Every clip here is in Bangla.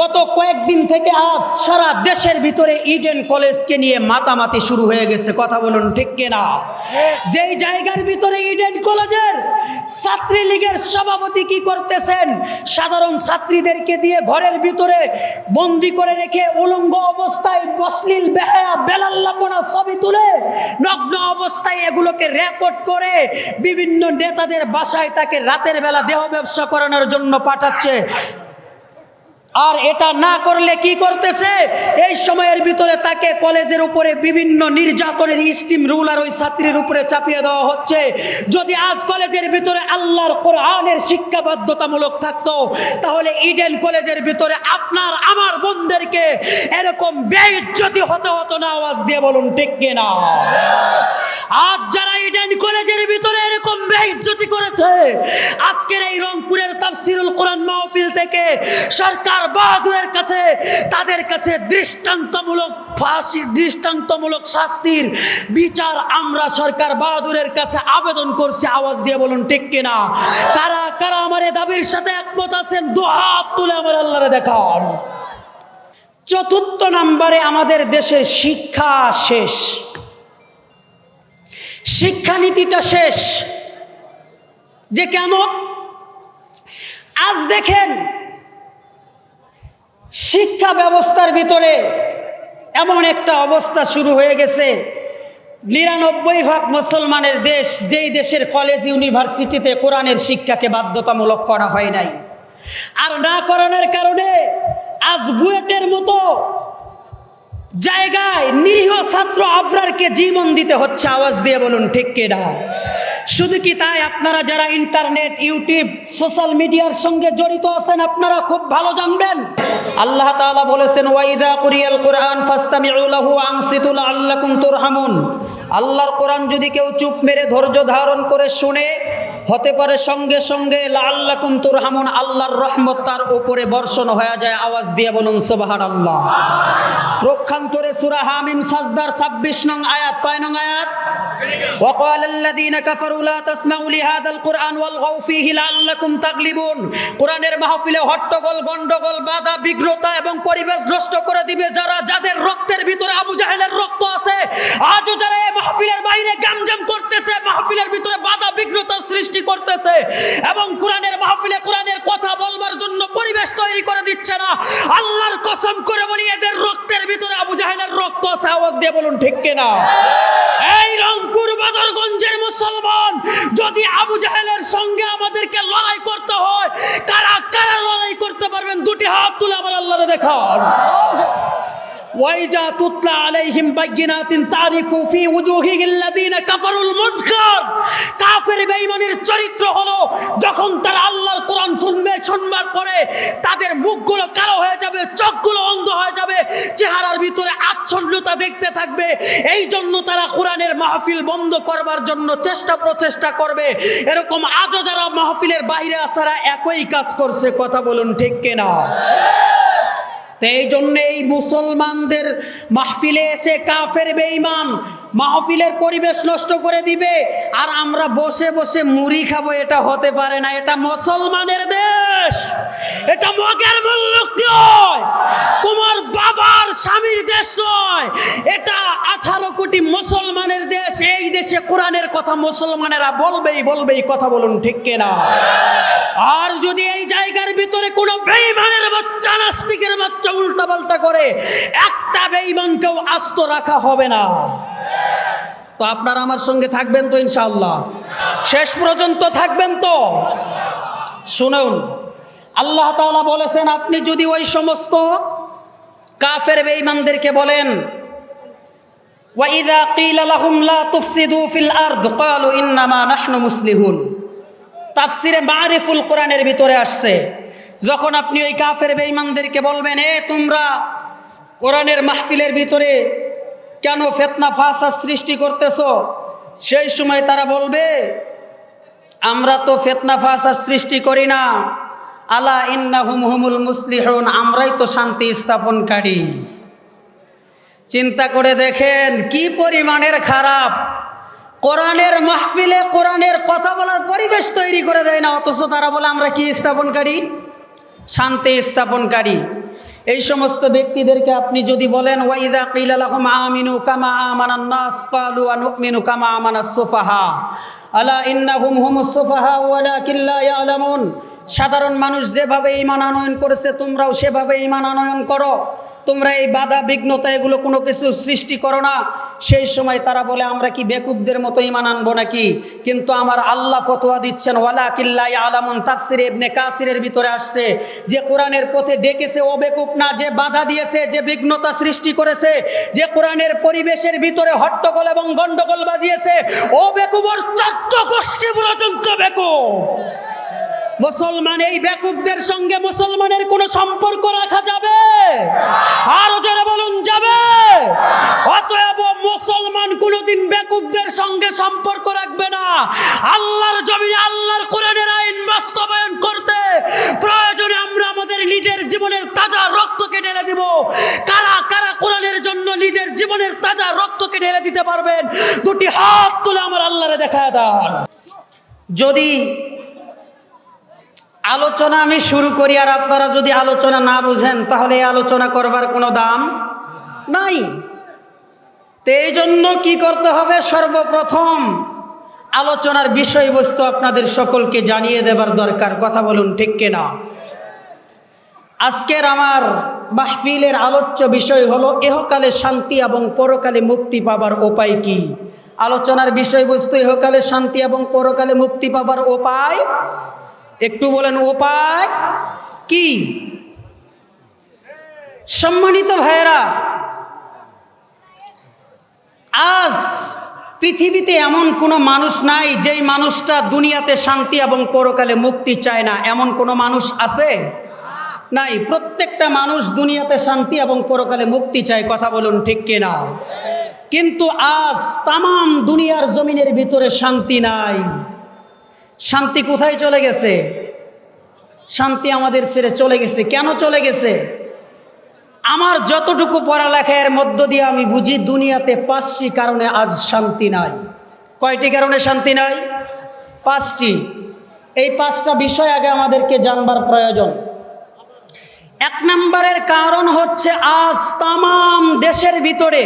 গত কয়েকদিন থেকে আজ সারা দেশের ভিতরে ইডেন কলেজকে নিয়ে মাতামাতি শুরু হয়ে গেছে, কথা বলুন ঠিক কিনা? যেই জায়গার ভিতরে ইডেন কলেজের ছাত্রী লীগের সভাপতি কি করতেছেন? সাধারণ ছাত্রীদেরকে দিয়ে ঘরের ভিতরে বন্দি করে রেখে উলঙ্গ অবস্থায় বসলিল বেহায়া, বেলাল্লাপনা ছবি তুলে নগ্ন অবস্থায় এগুলোকে রেকর্ড করে বিভিন্ন নেতাদের বাসায় তাকে রাতের বেলা দেহ ব্যবসা করানোর জন্য পাঠাচ্ছে। আর এটা না করলে কি করতেছে? এই সময়ের ভিতরে তাকে কলেজের উপরে বিভিন্ন নির্যাতনের স্টিম রুলার ওই ছাত্রীর উপরে চাপিয়ে দেওয়া হচ্ছে। যদি আজ কলেজের ভিতরে আল্লাহর কোরআনের শিক্ষা বাধ্যতামূলক থাকতো, তাহলে ইডেন কলেজের ভিতরে আপনার, আমার বোনদেরকে এরকম বেইজ্জতি হতে হতো না, আওয়াজ দিয়ে বলুন, ঠিক কিনা? আজ যারা ইডেন কলেজের ভিতরে এরকম বেইজ্জতি করেছে, আজকের এই রংপুরের তাফসিরুল কোরআন মাহফিল থেকে সরকার বাহাদুরের কাছে তাদের কাছে দৃষ্টান্তমূলক ফাঁসি, দৃষ্টান্তমূলক শাস্তির বিচার আমরা সরকার বাহাদুরের কাছে আবেদন করছি। আওয়াজ দিয়ে বলুন, ঠিক কিনা? কারা কারা আমার দাবির সাথে একমত আছেন? দু হাত তুলে আমার আল্লাহরে দেখান। চতুর্থ নম্বরে আমাদের দেশের শিক্ষা শেষ। শিক্ষানীতিটা শেষ। যে কেন? আজ দেখেন, শিক্ষা ব্যবস্থার ভিতরে এমন একটা অবস্থা শুরু হয়ে গেছে। নিরানব্বই ভাগ মুসলমানের দেশ যেই দেশের কলেজ ইউনিভার্সিটিতে কোরআনের শিক্ষাকে বাধ্যতামূলক করা হয় নাই। আর না করানোর কারণে আজ বুয়েটের মতো জায়গায় নিরীহ ছাত্র আফরারকে জীবন দিতে হচ্ছে, আওয়াজ দিয়ে বলুন, ঠিক কিনা শুধু কি তাই আপনারা যারা ইন্টারনেট, ইউটিউব, সোশ্যাল মিডিয়ার সঙ্গে জড়িত আছেন, আপনারা খুব ভালো জানবেন? আল্লাহ তাআলা বলেছেন ওয়াইদা কুরিয়াল কোরআন ফাস্তামিউ লাহু আনসিতু লাআল্লাকুম তুরহামুন। আল্লাহর কোরআন যদি কেউ চুপ মেরে ধৈর্য ধারণ করে শুনে হতে পারে সঙ্গে সঙ্গে লাআল্লাকুম তুরহামুন আল্লাহর রহমত তার উপরে বর্ষণ হয়ে যায় আওয়াজ দিয়ে বলুন সুবহানাল্লাহ প্রক্ষান্তরে সূরা হামিম সাজদার 26 নং আয়াত কয় নং আয়াত وقال الذين كفروا لا تسمعوا لهذا القرآن والغوا فيه لعلكم تغلبون কোরআনের মাহফিলে হট্টগোল গন্ডগোল বাধা বিগ্রতা এবং পরিবেশ নষ্ট করে দিবে যারা যাদের রক্তের ভিতরে আবু জাহেলের রক্ত আছে আজও যারা এই মাহফিলের বাইরে গামজাম করতেছে মাহফিলের ভিতরে বাধা বিগ্রতা সৃষ্টি করতেছে এবং কোরআনের মাহফিলে কোরআনের কথা বলবার জন্য পরিবেশ তৈরি করে দিচ্ছে না। আল্লাহর কসম করে বলি, এদের রক্তের ভিতরে আবু জাহেলের রক্ত আছে, আওয়াজ দিয়ে বলুন ঠিক কিনা? ওয়াইজা তুতলা আলাইহিম বাইয়িনাতিন তারিফু ফি উজুহিল লাযিনা কাফারুল মুনকার কাফের বেঈমানের চরিত্র হলো যখন তারা আল্লাহর কোরআন শুনবে, শুনবার পরে তাদের মুখগুলো কালো হয়ে যাবে, চোখগুলো অন্ধ হয়ে যাবে, চেহারার ভিতরে আচ্ছন্নতা দেখতে থাকবে। এই জন্য তারা কোরআনের মাহফিল বন্ধ করবার জন্য চেষ্টা প্রচেষ্টা করবে। এরকম আজও যারা মাহফিলের বাইরে আসারা একই কাজ করছে, কথা বলুন ঠিক কিনা? তো এই জন্য এই মুসলমানদের মাহফিলে এসে কাফের বেঈমান মাহফিলের পরিবেশ নষ্ট করে দিবে। আর আমরা বসে বসে মুড়ি খাব, এটা হতে পারে না। এটা মুসলমানের দেশ। এটা মগের মুল্লুক কথা মুসলমানেরা বলবেই বলবেই কথা বলুন ঠিক কিনা? আর যদি এই জায়গার ভিতরে কোনো বেঈমানের বাচ্চা, নাস্তিকের বাচ্চা উল্টা পাল্টা করে, একটা বেঈমানকেও আস্ত রাখা হবে না। তো আপনারা আমার সঙ্গে থাকবেন তো ইনশাআল্লাহ? শেষ পর্যন্ত থাকবেন তো? শুনুন, আল্লাহ তাআলা বলেছেন, আপনি যদি ওই সমস্ত কাফের বেঈমানদেরকে বলেন وإذا قيل لهم لا تفسدوا في الأرض قالوا إنما نحن মুসলিহুন তাফসিরে মারিফুল কোরআনের ভিতরে আসছে যখন আপনি ওই কাফের বেঈমানদেরকে বলবেন এ তোমরা কোরআনের মাহফিলের ভিতরে কেন ফেতনা ফাসা সৃষ্টি করতেছো সেই সময় তারা বলবে আমরা তো ফেতনা ফাসা সৃষ্টি করি না আলা ইন্না হুম হুমুল মুসলিহুন আমরাই তো শান্তি স্থাপনকারী চিন্তা করে দেখেন কি পরিমাণের খারাপ। কোরআনের মাহফিলে কোরআনের কথা বলার পরিবেশ তৈরি করে দেয় না, অথচ তারা বলে, আমরা কি স্থাপনকারী? শান্তি স্থাপনকারী। এই সমস্ত ব্যক্তিদেরকে আপনি যদি বলেন, ওয়াইদা কিলালাহুম আমিনু কামা নাস কামা সুফাহা। আলা ইন্নাহুম হুমুস সুফাহা, ওয়ালাকিন ইয়ালামুন। সাধারণ মানুষ যেভাবে ঈমান আনয়ন করেছে, তোমরাও সেভাবে ঈমান আনয়ন করো। তোমরা এই বাধা, বিঘ্নতা, এগুলো কোনো কিছু সৃষ্টি করো না। সেই সময় তারা বলে, আমরা কি বেকুবদের মতো ইমান আনব নাকি? কিন্তু আমার আল্লাহ ফতোয়া দিচ্ছেন ওয়ালা কিল্লাই আলামুন তাফসির ইবনে কাসিরের ভিতরে আসছে, যে কোরআনের পথে ডেকেছে, ও বেকুব না, যে বাধা দিয়েছে, যে বিঘ্নতা সৃষ্টি করেছে, যে কোরআনের পরিবেশের ভিতরে হট্টগোল এবং গণ্ডগোল বাজিয়েছে, ও বেকুবর চারট গোষ্ঠী পর্যন্ত বেকুব। মুসলমান এই বেকুবদের সঙ্গে মুসলমানের কোনো সম্পর্ক রাখা যাবে? আরও জোরে বলুন, যাবে? অতএব মুসলমান কোনোদিন বেকুবদের সঙ্গে সম্পর্ক রাখবে না। আল্লাহর জমিনে, আল্লাহর কোরআনের আইন বাস্তবায়ন করতে প্রয়োজনে আমরা আমাদের নিজের জীবনের তাজা রক্তকে ঢেলে দিব। কারা কারা কোরআনের জন্য নিজের জীবনের তাজা রক্তকে ঢেলে দিতে পারবেন? দুটি হাত তুলে আমার আল্লাহরে দেখা দেন যদি আলোচনা আমি শুরু করি, আর আপনারা যদি আলোচনা না বুঝেন, তাহলে আলোচনা করবার কোনো দাম নাই। এই জন্য কি করতে হবে? সর্বপ্রথম আলোচনার বিষয়বস্তু আপনাদের সকলকে জানিয়ে দেবার দরকার। কথা বলুন, ঠিক কিনা আজকের আমার মাহফিলের আলোচ্য বিষয় হলো, এহকালে শান্তি এবং পরকালে মুক্তি পাবার উপায় কি? আলোচনার বিষয়বস্তু এহকালে শান্তি এবং পরকালে মুক্তি পাবার উপায় একটু বলেন উপায় কি? সম্মানিত ভাইয়েরা, আজ পৃথিবীতে এমন কোনো মানুষ নাই যেই মানুষটা দুনিয়াতে শান্তি এবং পরকালে মুক্তি চায় না। এমন কোনো মানুষ আছে? নাই। প্রত্যেকটা মানুষ দুনিয়াতে শান্তি এবং পরকালে মুক্তি চায়, কথা বলুন ঠিক কিনা? কিন্তু আজ তামাম দুনিয়ার জমিনের ভিতরে শান্তি নাই। শান্তি কোথায় চলে গেছে? শান্তি আমাদের ছেড়ে চলে গেছে। কেন চলে গেছে? আমার যতটুকু পড়ালেখা এর মধ্য দিয়ে আমি বুঝি, দুনিয়াতে পাঁচটি কারণে আজ শান্তি নাই। কয়টি কারণে শান্তি নাই? পাঁচটি। এই পাঁচটা বিষয় আগে আমাদেরকে জানবার প্রয়োজন। এক নম্বরের কারণ হচ্ছে আজ তামাম দেশের ভিতরে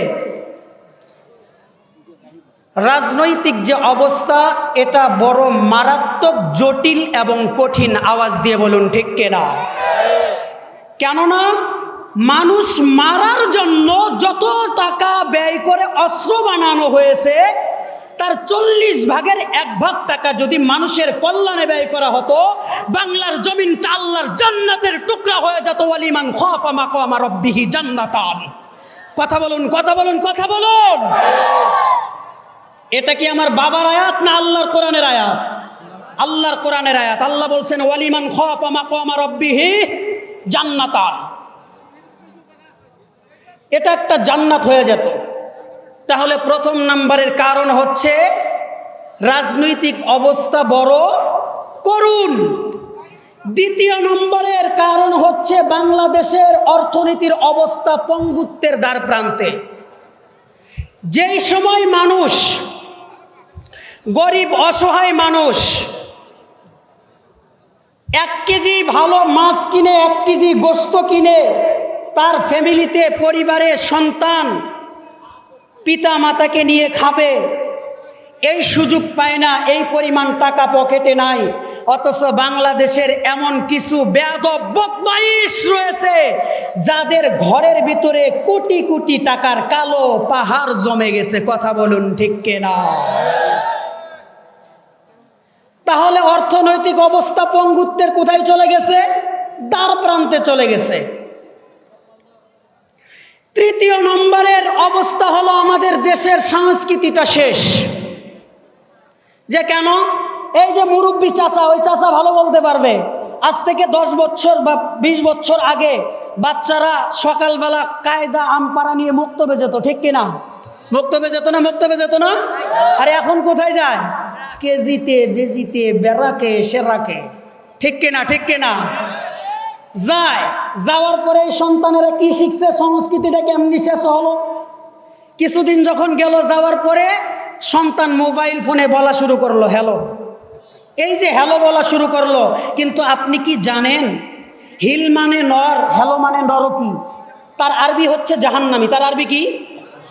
রাজনৈতিক যে অবস্থা, এটা বড় মারাত্মক, জটিল এবং কঠিন আওয়াজ দিয়ে বলুন ঠিক কেনা? কেননা মানুষ মারার জন্য যত টাকা ব্যয় করে অস্ত্র বানানো হয়েছে, তার চল্লিশ ভাগের এক ভাগ টাকা যদি মানুষের কল্যাণে ব্যয় করা হতো, বাংলার জমিনটা আল্লাহর জান্নাতের টুকরা হয়ে যেত। ওয়ালিমান খফা মাকো আমার রব্বিহি জান্নাতান। কথা বলুন কথা বলুন কথা বলুন। এটা কি আমার বাবার আয়াত না আল্লাহর কোরআনের আয়াত? আল্লাহর কোরআনের আয়াত। আল্লাহ বলছেন, ওয়ালিমান খফা মাকো আমার রব্বিহি জান্নাতান। এটা একটা জান্নাত হয়ে যেত। তাহলে প্রথম নাম্বারের কারণ হচ্ছে, রাজনৈতিক অবস্থা বড় করুন দ্বিতীয় নম্বরের কারণ হচ্ছে, বাংলাদেশের অর্থনীতির অবস্থা পঙ্গুত্বের দ্বার প্রান্তে। যেই সময় মানুষ গরিব, অসহায় মানুষ। এক কেজি ভালো মাছ কিনে, এক কেজি গোস্ত কিনে, তার ফ্যামিলিতে, পরিবারে সন্তান পিতা মাতাকে নিয়ে খাবে। এই সুযোগ পায় না, এই পরিমাণ টাকা পকেটে নাই। অথচ বাংলাদেশের এমন কিছু বদমাইশ রয়েছে, যাদের ঘরের ভিতরে কোটি কোটি টাকার কালো পাহাড় জমে গেছে। কথা বলুন ঠিক কেনা? তাহলে অর্থনৈতিক অবস্থা পঙ্গুত্বের কোথায় চলে গেছে? দ্বার প্রান্তে চলে গেছে। তৃতীয় নম্বরের অবস্থা হলো আমাদের দেশের সংস্কৃতিটা শেষ। যে কেন? এই যে মুরব্বী চাচা, ওই চাচা ভালো বলতে পারবে। আজ থেকে দশ বছর বা বিশ বছর আগে বাচ্চারা সকালবেলা কায়দা আমপাড়া নিয়ে মুক্তবে যেত, ঠিক কিনা? মুক্তবে যেত না, মুক্তবে যেত না? আর এখন কোথায় যায়? কেজিতে, বেজিতে, বেড়াকে, সেরাকে। ঠিক কিনা ঠিক কিনা? যায়। যাওয়ার পরে সন্তানেরা কি শিখছে? সংস্কৃতিটা কেমনি শেষ হলো? কিছুদিন যখন গেল, যাওয়ার পরে সন্তান মোবাইল ফোনে বলা শুরু করল, হ্যালো। এই যে হ্যালো বলা শুরু করল, কিন্তু আপনি কি জানেন? হিল মানে নর, হ্যালো মানে নরকি। তার আরবি হচ্ছে জাহান্নামি। তার আরবি কি?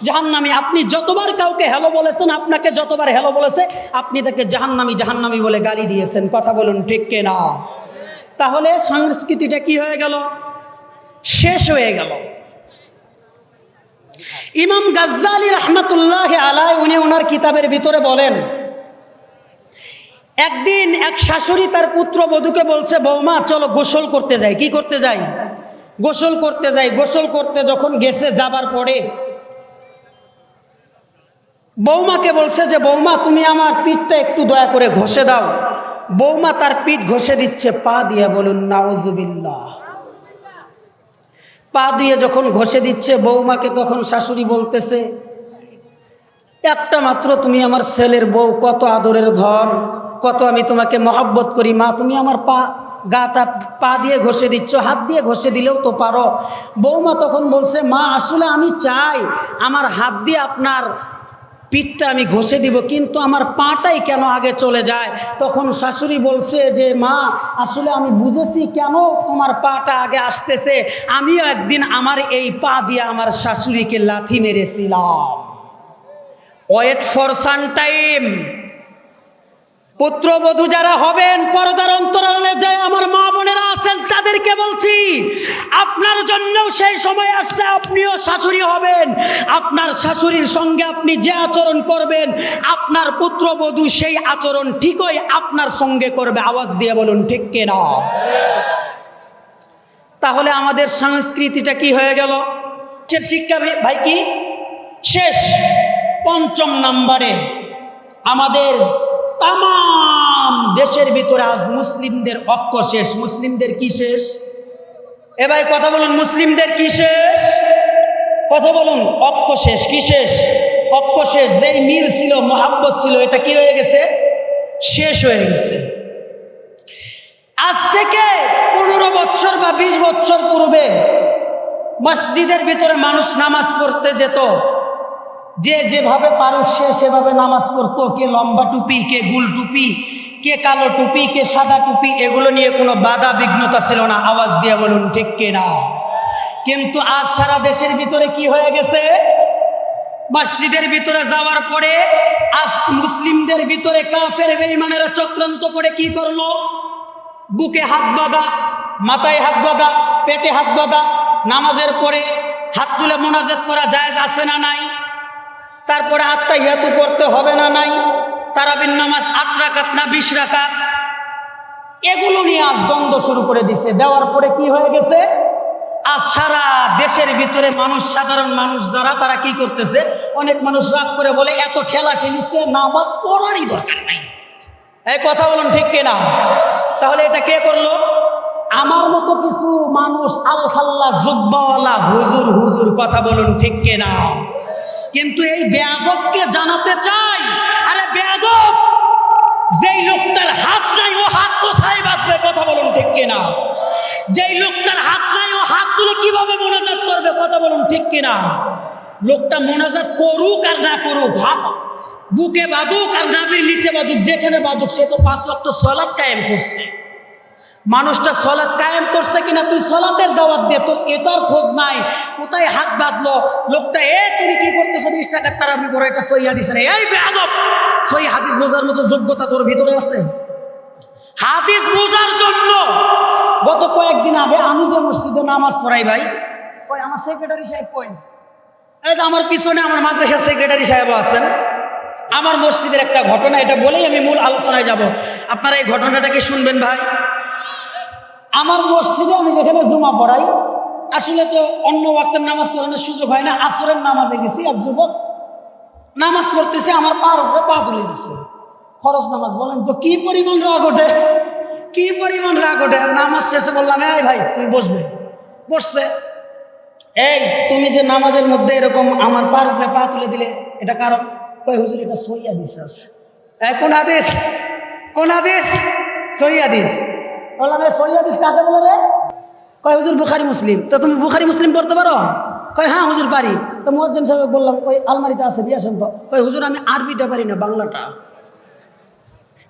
জাহান্নামি, আপনি যতবার কাউকে হ্যালো বলেছেন, আপনাকে যতবার হ্যালো বলেছে, আপনি তাকে জাহান্নামি জাহান্নামি বলে গালি দিয়েছেন। কথা বলুন ঠিক না তাহলে সংস্কৃতিটা কি হয়ে গেল? শেষ হয়ে গেল। ইমাম গাজ্জালি রহমতুল্লাহ আলাই উনি ওনার কিতাবের ভিতরে বলেন, একদিন এক শাশুড়ি তার পুত্র বধূকে বলছে, বৌমা, চলো গোসল করতে যাই। কি করতে যাই? গোসল করতে যাই, গোসল করতে যখন গেছে, যাবার পরে বৌমাকে বলছে যে, বৌমা, তুমি আমার পিঠটা একটু দয়া করে ঘষে দাও। বৌমা তার পিঠ ঘষে দিচ্ছে, পা দিয়ে বলুন নাওজুবিল্লাহ পা দিয়ে যখন ঘষে দিচ্ছে, বৌমাকে তখন শাশুড়ি বলতেছে, একটা মাত্র তুমি আমার ছেলের বউ, কত আদরের ধন, কত আমি তোমাকে মহাব্বত করি, মা, তুমি আমার পা, গাটা পা দিয়ে ঘষে দিচ্ছ, হাত দিয়ে ঘষে দিলেও তো পারো। বৌমা তখন বলছে, মা, আসলে আমি চাই আমার হাত দিয়ে আপনার পিঠটা আমি ঘষে দিব, কিন্তু আমার পাটাই কেন আগে চলে যায়? তখন শাশুড়ি বলছে যে, মা, আসলে আমি বুঝেছি কেন তোমার পাটা আগে আসতেছে। আমিও একদিন আমার এই পা দিয়ে আমার শাশুড়িকে লাথি মেরেছিলাম। ওয়েট ফর সান টাইম পুত্রবধূ যারা হবেন, পর্দার অন্তরালে যায় আমার মা বোনেরা আছেন, তাদেরকে বলছি, আপনার জন্যও সেই সময় আসছে, আপনিও শাশুড়ি হবেন। আপনার শাশুড়ির সঙ্গে আপনি যে আচরণ করবেন, আপনার পুত্রবধূ সেই আচরণ ঠিকই আপনার সঙ্গে করবে। আওয়াজ দিয়ে বলুন, ঠিক কিনা তাহলে আমাদের সংস্কৃতিটা কি হয়ে গেল? সে শিক্ষা ভাই কি? শেষ, পঞ্চম নাম্বারে আমাদের তাম দেশের ভিতরে আজ মুসলিমদের অক্ষ শেষ। মুসলিমদের কি শেষ? এ ভাই, কথা বলুন, মুসলিমদের কি শেষ? কথা বলুন, অক্ষ শেষ, কি শেষ? অক্ষ শেষ, যেই মিল ছিল, মোহাব্বত ছিল, এটা কি হয়ে গেছে? শেষ হয়ে গেছে। আজ থেকে পনেরো বছর বা বিশ বছর পূর্বে মসজিদের ভিতরে মানুষ নামাজ পড়তে যেত। যে যেভাবে পারুক সে সেভাবে নামাজ পড়তো, কে লম্বা টুপি, কে গুল টুপি, কে কালো টুপি, কে সাদা টুপি, এগুলো নিয়ে কোনো বাধা বিঘ্নতা ছিল না। আওয়াজ দিয়ে বলুন, ঠিক কে না? কিন্তু আজ সারা দেশের ভিতরে কি হয়ে গেছে? মসজিদের ভিতরে যাওয়ার পরে আজ মুসলিমদের ভিতরে কাফের বেঈমানেরা চক্রান্ত করে কি করল? বুকে হাত বাঁধা, মাথায় হাত বাঁধা, পেটে হাত বাঁধা, নামাজের পরে হাত তুলে মোনাজাত করা জায়েজ আছে না নাই? তারপরে আত্মা হিয়াতু পড়তে হবে না নাই? তারাবিন নামাজ আট রাকাত না বিশ রাকাত? এগুলো নিয়ে আজ দ্বন্দ্ব শুরু করে দিছে। দেওয়ার পরে কি হয়ে গেছে? আজ সারা দেশের ভিতরে মানুষ, সাধারণ মানুষ যারা, তারা কি করতেছে? অনেক মানুষ রাগ করে বলে, এত ঠেলা ঠেলিছে নামাজ পড়ারই দরকার নাই। এই কথা বলুন ঠিক কিনা তাহলে এটা কে করল? আমার মতো কিছু মানুষ আলখাল্লা জুব্বাওয়ালা, হুজুর হুজুর কথা বলুন ঠিক কিনা কিন্তু এই বেয়াদবকে জানাতে চাই। আরে বেয়াদব, যেই লোকটার হাত নাই, ও হাত কোথায় বাঁধবে? কথা বলুন ঠিক কিনা? যেই লোকটার হাত নাই, ও হাত তুলে কীভাবে মোনাজাত করবে? কথা বলুন ঠিক কিনা? লোকটা মোনাজাত করুক আর না করুক, হাত বুকে বাঁধুক আর নাভির নিচে বাঁধুক, যেখানে বাঁধুক, সে তো পাঁচ ওয়াক্ত সলাদ কায়েম করছে। মানুষটা সলাৎ কায়েম করছে কিনা তুই সলাতের দাওয়াত দে, তোর এটার খোঁজ নাই। কোথায় হাত বাঁধলো? লোকটা, এ, তুমি কি করতেছো বিশ টাকার তার আপনি বড় এটা সই হাদিস এই বেয়াদব সই হাদিস বোঝার মতো যোগ্যতা তোর ভিতরে আছে? হাদিস বোঝার জন্য। গত কয়েকদিন আগে আমি যে মসজিদে নামাজ পড়াই ভাই কই আমার সেক্রেটারি সাহেব কই এই যে আমার পিছনে আমার মাদ্রাসার সেক্রেটারি সাহেব আছেন, আমার মসজিদের একটা ঘটনা, এটা বলেই আমি মূল আলোচনায় যাব। আপনারা এই ঘটনাটা কি শুনবেন ভাই? আমার মসজিদে আমি যেখানে জুমা পড়াই, আসলে তো অন্য ওয়াক্তের নামাজ পড়ানোর সুযোগ হয় না, আসরের নামাজে গেছি, এক যুবক নামাজ পড়তেছে, আমার পার উপরে পা তুলে দিছে। ফরজ নামাজ, বলেন তো, কি পরিমাণ রাগ ওঠে? কি পরিমাণ রাগ ওঠে? নামাজ শেষে বললাম, এই ভাই, তুই বসবে। বসছে। এই, তুমি যে নামাজের মধ্যে এরকম আমার পার উপরে পা তুলে দিলে, এটা কারণ? কই হুজুর, এটা সই হাদিস আছে। কোন হাদিস? কোন হাদিস? সই হাদিস। বললাম সহি হাদিস কাকে বলে রে? কয়, হুজুর বুখারি মুসলিম। তো তুমি বুখারি মুসলিম পড়তে পারো? কয় হ্যাঁ হুজুর পারি। তো মুয়াজ্জিন সাহেব বললাম, ওই আলমারিতে আছে, দিয়ে আসেন তো। কয়, হুজুর, আমি আরবিটা পারি না, বাংলাটা।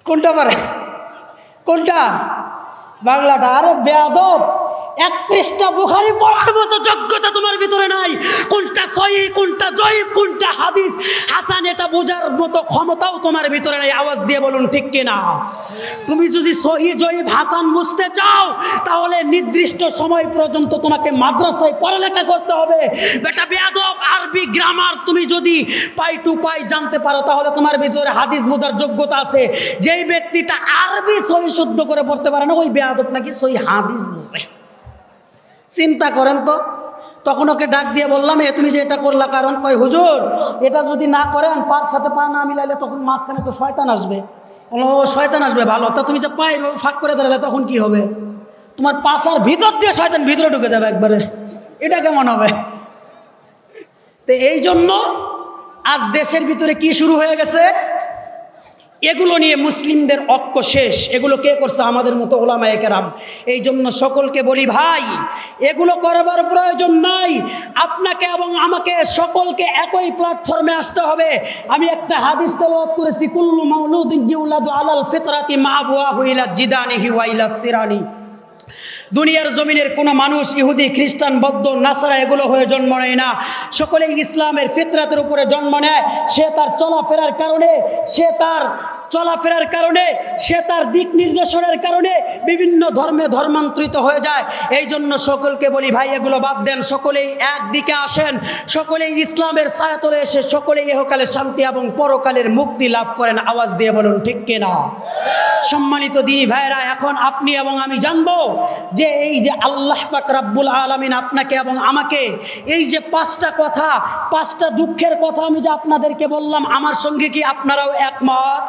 কোনটা পারে? কোনটা? বাংলাটা। আরে বেয়াদব, এক পৃষ্ঠা বুখারি পড়ার মতো তোমার ভিতরে নাই কোনটা সহি কোনটা জয়ীব কোনটা হাদিস? হাসান, এটা বোঝার মতো ক্ষমতাও তোমার ভিতরে নাই। আওয়াজ দিয়ে বলুন, ঠিক কিনা তুমি যদি সহি জয়ীব হাসান বুঝতে চাও, তাহলে নির্দিষ্ট সময় পর্যন্ত তোমাকে মাদ্রাসায় পড়ালেখা করতে হবে। বেটা, বেয়াদব, আরবি গ্রামার তুমি যদি পাই টু পাই জানতে পারো, তাহলে তোমার ভিতরে হাদিস বোঝার যোগ্যতা আছে। যেই ব্যক্তিটা আরবি সহি শুদ্ধ করে পড়তে পারে না, ওই বেয়াদব নাকি সহি হাদিস বোঝে। চিন্তা করেন তো। তখন ওকে ডাক দিয়ে বললাম, এ, তুমি যে এটা করলা, কারণ কয়, হুজুর, এটা যদি না করেন, পার সাথে পা না মিলাইলে তখন মাঝখানে তো শয়তান আসবে। ও, শয়তান আসবে, ভালো। তা তুমি যে পায়ে এভাবে ফাঁক করে দাঁড়ালে, তখন কি হবে? তোমার পাশার ভিতর দিয়ে শয়তান ভিতরে ঢুকে যাবে একবারে। এটা কেমন হবে? তো এই জন্য আজ দেশের ভিতরে কি শুরু হয়ে গেছে? এগুলো নিয়ে মুসলিমদের অক্ষ শেষ। এগুলো কে করছে? আমাদের মতো ওলামায় কেরাম। এই জন্য সকলকে বলি, ভাই, এগুলো করবার প্রয়োজন নাই। আপনাকে এবং আমাকে সকলকে একই প্ল্যাটফর্মে আসতে হবে। আমি একটা হাদিস তেলাওয়াত করেছি, কুল্লু ইউলাদু আলাল ফিতরাতি মা বুয়া হুইলা জিদানি ওয়াইলা সিরানি। দুনিয়ার জমিনের কোনো মানুষ, ইহুদি, খ্রিস্টান, বৌদ্ধ, নাসারা, এগুলো হয়ে জন্ম নেয় না। সকলেই ইসলামের ফিতরাতের উপরে জন্ম নেয়। সে তার চলাফেরার কারণে সে তার চলাফেরার কারণে, সে তার দিক নির্দেশনের কারণে বিভিন্ন ধর্মে ধর্মান্তরিত হয়ে যায়। এই জন্য সকলকে বলি, ভাই, এগুলো বাদ দেন। সকলেই একদিকে আসেন। সকলেই ইসলামের ছায়াতলে এসে সকলেই এহকালে শান্তি এবং পরকালের মুক্তি লাভ করেন। আওয়াজ দিয়ে বলুন, ঠিক কিনা সম্মানিত দিনী ভাইরা এখন আপনি এবং আমি জানব যে এই যে আল্লাহ পাক রাব্বুল আলমিন আপনাকে এবং আমাকে, এই যে পাঁচটা কথা, পাঁচটা দুঃখের কথা আমি যে আপনাদেরকে বললাম, আমার সঙ্গে কি আপনারাও একমত?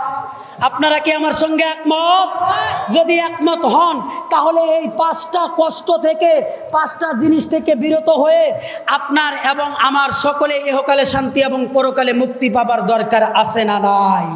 আপনারা কি আমার সঙ্গে একমত? যদি একমত হন, তাহলে এই পাঁচটা কষ্ট থেকে, পাঁচটা জিনিস থেকে বিরত হয়ে আপনার এবং আমার সকলে এহকালে শান্তি এবং পরকালে মুক্তি পাবার দরকার আছে না নাই?